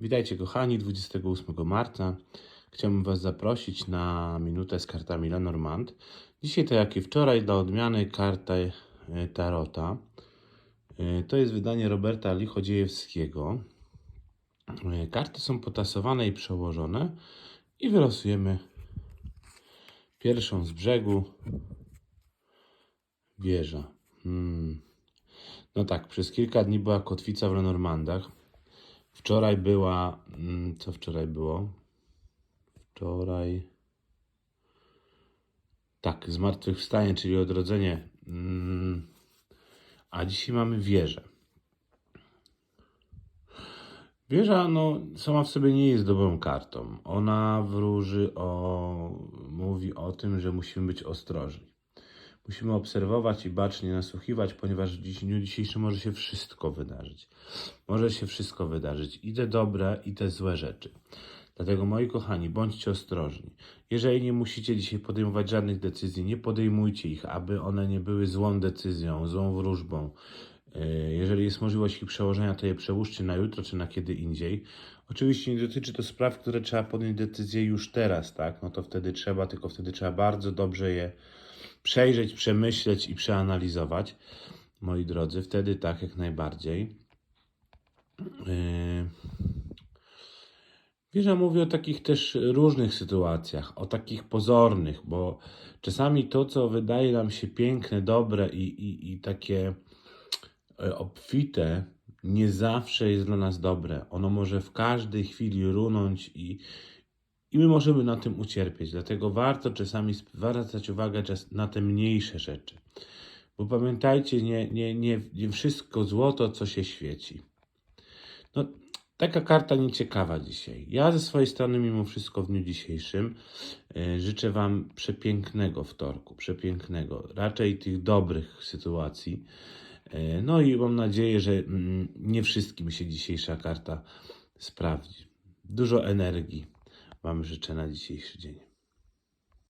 Witajcie kochani, 28 marca. Chciałbym Was zaprosić na minutę z kartami Lenormand. Dzisiaj, tak jak i wczoraj, dla odmiany kartę e, Tarota. E, To jest wydanie Roberta Lichodziejewskiego. E, Karty są potasowane i przełożone i wylosujemy pierwszą z brzegu. Wieża. Hmm. No tak, przez kilka dni była kotwica w Lenormandach. Wczoraj była. mm, Co wczoraj było? Wczoraj. Tak, zmartwychwstanie, czyli odrodzenie. Mm, A dzisiaj mamy wieżę. Wieża, no, sama w sobie nie jest dobrą kartą. Ona wróży o. mówi o tym, że musimy być ostrożni. Musimy obserwować i bacznie nasłuchiwać, ponieważ w dniu dzisiejszym może się wszystko wydarzyć. Może się wszystko wydarzyć. I te dobre, i te złe rzeczy. Dlatego, moi kochani, bądźcie ostrożni. Jeżeli nie musicie dzisiaj podejmować żadnych decyzji, nie podejmujcie ich, aby one nie były złą decyzją, złą wróżbą. Yy, Jeżeli jest możliwość ich przełożenia, to je przełóżcie na jutro czy na kiedy indziej. Oczywiście nie dotyczy to spraw, które trzeba podjąć decyzję już teraz, tak? No to wtedy trzeba, tylko wtedy trzeba bardzo dobrze je przejrzeć, przemyśleć i przeanalizować, moi drodzy. Wtedy tak, jak najbardziej. Yy... Wieża mówi o takich też różnych sytuacjach, o takich pozornych, bo czasami to, co wydaje nam się piękne, dobre i, i, i takie e, obfite, nie zawsze jest dla nas dobre. Ono może w każdej chwili runąć i, i my możemy na tym ucierpieć. Dlatego warto czasami zwracać uwagę na te mniejsze rzeczy. Bo pamiętajcie, nie, nie, nie, nie wszystko złoto, co się świeci. No, taka karta nieciekawa dzisiaj. Ja ze swojej strony, mimo wszystko, w dniu dzisiejszym e, życzę Wam przepięknego wtorku, przepięknego, raczej tych dobrych sytuacji. E, no i mam nadzieję, że mm, nie wszystkim się dzisiejsza karta sprawdzi. Dużo energii Wam życzę na dzisiejszy dzień.